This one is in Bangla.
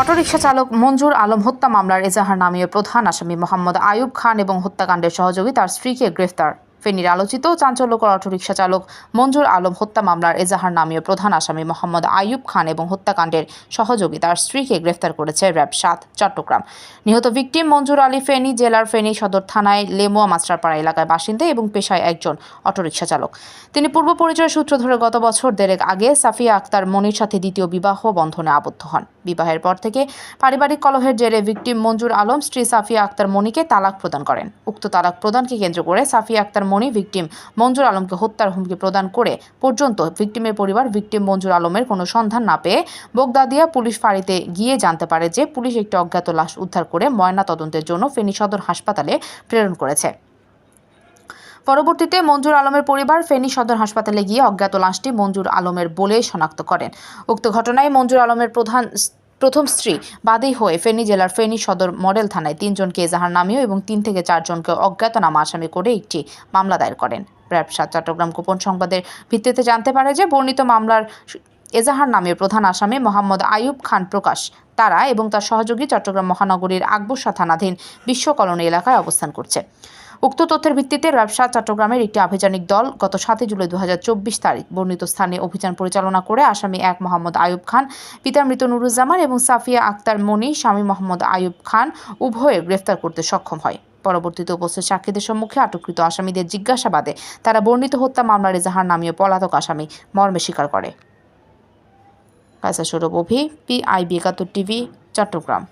অটোরিকশা চালক মঞ্জুর আলম হত্যা মামলার এজাহার নামীয় প্রধান আসামি মোহাম্মদ আয়ুব খান এবং হত্যাকাণ্ডের সহযোগী তার স্ত্রীকে গ্রেফতার। ফেনীর আলোচিত চাঞ্চল্যকর অটোরিকশা চালক মঞ্জুর আলম হত্যা মামলার এজাহার নামীয় প্রধান আসামি মোহাম্মদ আয়ুব খান এবং হত্যাকাণ্ডের সহযোগী তার স্ত্রীকে গ্রেফতার করেছে র্যাব সাত, চট্টগ্রাম। নিহত ভিকটিম মঞ্জুর আলী ফেনী জেলার ফেনী সদর থানায় লেমুয়া মাস্টারপাড়া এলাকায় বাসিন্দা এবং পেশায় একজন অটোরিকশা চালক। তিনি পূর্ব পরিচয় সূত্র ধরে গত বছর দেড়েক আগে সাফিয়া আক্তার মনির সাথে দ্বিতীয় বিবাহ বন্ধনে আবদ্ধ হন। বিবাহের পর থেকে পারিবারিক কলহের জেরে ভিকটিম মঞ্জুর আলম স্ত্রী সাফিয়া আক্তার মনিকে তালাক প্রদান করেন। উক্ত তালাক প্রদানকে কেন্দ্র করে সাফিয়া আক্তার মনি ভিকটিম মঞ্জুর আলমকে হত্যার হুমকি প্রদান করে পর্যন্ত ভিকটিমের পরিবার ভিকটিম মঞ্জুর আলমের কোনো সন্ধান না পেয়ে বোগদাদিয়া পুলিশ ফাঁড়িতে গিয়ে জানতে পারে যে পুলিশ একটি অজ্ঞাত লাশ উদ্ধার করে ময়না তদন্তের জন্য ফেনী সদর হাসপাতালে প্রেরণ করেছে। পরবর্তীতে মঞ্জুর আলমের পরিবার ফেনী সদর হাসপাতালে গিয়ে অজ্ঞাত লাশটি মঞ্জুর আলমের বলে শনাক্ত করেন। উক্ত ঘটনায় মঞ্জুর আলমের প্রধান প্রথম স্ত্রী বাদী হয়ে ফেনী জেলার ফেনী সদর মডেল থানায় তিনজনকে এজাহার নামীয় এবং তিন থেকে চারজনকে অজ্ঞাতনামা আসামি করে একটি মামলা দায়ের করেন। ব্যবসা চট্টগ্রাম গোপন সংবাদের ভিত্তিতে জানতে পারে যে বর্ণিত মামলার এজাহার নামীয় প্রধান আসামি মোহাম্মদ আয়ুব খান প্রকাশ তারা এবং তার সহযোগী চট্টগ্রাম মহানগরীর আকবর্ষা থানাধীন বিশ্ব কলোনি এলাকায় অবস্থান করছে। উক্ত তথ্যের ভিত্তিতে ব্যবসা চট্টগ্রামের একটি আভিযানিক দল গত সাতই জুলাই দু হাজার চব্বিশ তারিখ বর্ণিত স্থানে অভিযান পরিচালনা করে আসামি এক মোহাম্মদ আয়ুব খান, পিতা মৃত নুরুজ্জামান এবং সাফিয়া আক্তার মনি, স্বামী মোহাম্মদ আয়ুব খান উভয়ে গ্রেফতার করতে সক্ষম হয়। পরবর্তীতে উপস্থিত সাক্ষীদের সম্মুখে আটককৃত আসামিদের জিজ্ঞাসাবাদে তারা বর্ণিত হত্যা মামলার এজাহার নামীয় পলাতক আসামি মর্মে স্বীকার করে। Kaysa Saurav Abhi, PIB Ekattor TV, Chattogram.